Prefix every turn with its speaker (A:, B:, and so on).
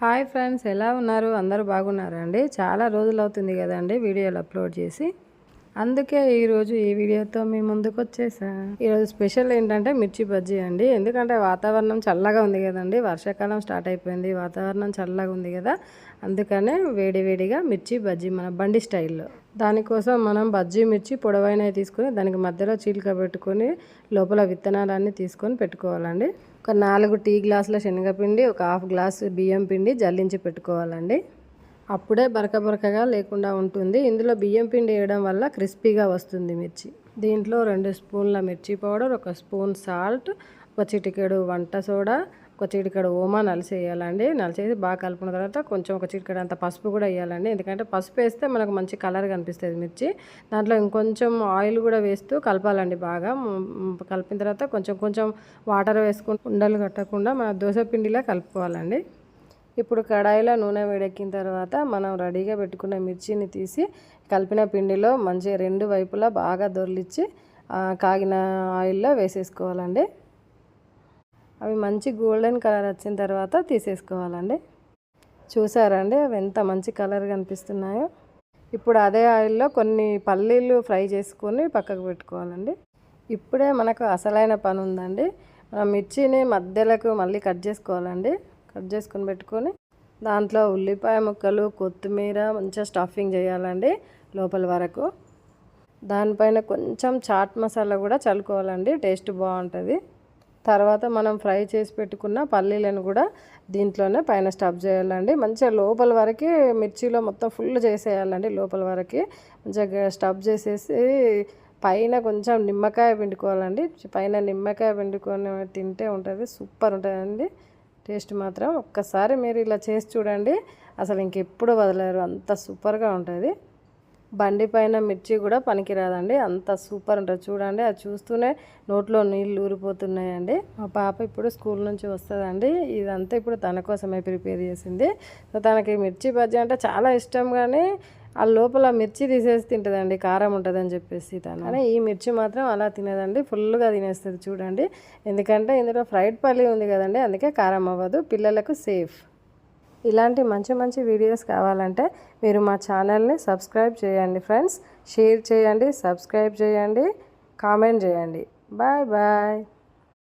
A: Hi friends ఎలా ఉన్నారు? అందరూ బాగున్నారా అండి? చాలా రోజులు అవుతుంది కదండి వీడియోలు అప్లోడ్ చేసి. అందుకే ఈరోజు ఈ వీడియోతో మీ ముందుకు వచ్చేసా ఈరోజు స్పెషల్ ఏంటంటే మిర్చి బజ్జీ అండి. ఎందుకంటే వాతావరణం చల్లగా ఉంది కదండి. వర్షాకాలం స్టార్ట్ అయిపోయింది. వాతావరణం చల్లగా ఉంది కదా. అందుకనే వేడివేడిగా మిర్చి బజ్జీ మన బండి స్టైల్లో. దానికోసం మనం బజ్జీ మిర్చి పొడవైనవి తీసుకొని దానికి మధ్యలో చీలిక పెట్టుకొని లోపల విత్తనాలన్నీ తీసుకొని పెట్టుకోవాలండి. ఒక నాలుగు టీ గ్లాసుల శనగపిండి ఒక హాఫ్ గ్లాస్ బియ్యం పిండి జల్లించి పెట్టుకోవాలండి. అప్పుడే బరక బరకగా లేకుండా ఉంటుంది. ఇందులో బియ్యం పిండి వేయడం వల్ల క్రిస్పీగా వస్తుంది మిర్చి. దీంట్లో రెండు స్పూన్ల మిర్చి పౌడర్ ఒక స్పూన్ సాల్ట్ ఒక చిటికెడు వంట సోడా ఒక చిటికెడు ఓమా నలిసేయాలండి. నలిసేసి బాగా కలుపుకున్న తర్వాత కొంచెం ఒక చిటికెడు అంత పసుపు కూడా వేయాలండి. ఎందుకంటే పసుపు వేస్తే మనకు మంచి కలర్ కనిపిస్తుంది మిర్చి. దాంట్లో ఇంకొంచెం ఆయిల్ కూడా వేస్తూ కలపాలండి బాగా. కలిపిన తర్వాత కొంచెం కొంచెం వాటర్ వేసుకుని ఉండలు కట్టకుండా మన దోశ పిండిలా కలుపుకోవాలండి. ఇప్పుడు కడాయిలో నూనె వేడెక్కిన తర్వాత మనం రెడీగా పెట్టుకున్న మిర్చిని తీసి కలిపిన పిండిలో మంచి రెండు వైపులా బాగా దొరిలిచ్చి కాగిన ఆయిల్లో వేసేసుకోవాలండి. అవి మంచి గోల్డెన్ కలర్ వచ్చిన తర్వాత తీసేసుకోవాలండి. చూసారండి అవి ఎంత మంచి కలర్ కనిపిస్తున్నాయో. ఇప్పుడు అదే ఆయిల్లో కొన్ని పల్లీలు ఫ్రై చేసుకొని పక్కకు పెట్టుకోవాలండి. ఇప్పుడే మనకు అసలైన పని ఉందండి. ఆ మిర్చిని మధ్యలకు మళ్ళీ కట్ చేసుకోవాలండి. కట్ చేసుకొని పెట్టుకొని దాంట్లో ఉల్లిపాయ ముక్కలు కొత్తిమీర మంచిగా స్టఫింగ్ చేయాలండి లోపల వరకు. దానిపైన కొంచెం చాట్ మసాలా కూడా చల్లుకోవాలండి టేస్ట్ బాగుంటుంది. తర్వాత మనం ఫ్రై చేసి పెట్టుకున్న పల్లీలను కూడా దీంట్లోనే పైన స్టఫ్ చేయాలండి. మంచిగా లోపల వరకు మిర్చిలో మొత్తం ఫుల్ చేసేయాలండి లోపల వరకు. మంచిగా స్టఫ్ చేసేసి పైన కొంచెం నిమ్మకాయ పిండుకోవాలండి. పైన నిమ్మకాయ పిండుకొని తింటే ఉంటుంది సూపర్ ఉంటుందండి. టేస్ట్ మాత్రం ఒక్కసారి మీరు ఇలా చేసి చూడండి. అసలు ఇంకెప్పుడు వదలరు. అంత సూపర్గా ఉంటుంది. బండి పైన మిర్చి కూడా పనికిరాదండి. అంత సూపర్ ఉంటుంది. చూడండి అది చూస్తూనే నోట్లో నీళ్ళు ఊరిపోతున్నాయండి. మా పాప ఇప్పుడు స్కూల్ నుంచి వస్తుందండి. ఇదంతా ఇప్పుడు తన కోసమే ప్రిపేర్ చేసింది. సో తనకి మిర్చి బజ్జీ అంటే చాలా ఇష్టం కానీ ఆ లోపల మిర్చి తీసేసి తింటుందండి కారం ఉంటుందని చెప్పేసి తను. కానీ ఈ మిర్చి మాత్రం అలా తినదండి ఫుల్గా తినేస్తుంది చూడండి. ఎందుకంటే ఇందులో ఫ్రైడ్ పల్లి ఉంది కదండి అందుకే కారం అవ్వదు పిల్లలకు సేఫ్. ఇలాంటి మంచి మంచి వీడియోస్ కావాలంటే మీరు మా ఛానల్ని సబ్స్క్రైబ్ చేయండి ఫ్రెండ్స్. షేర్ చేయండి సబ్స్క్రైబ్ చేయండి కామెంట్ చేయండి. Bye bye.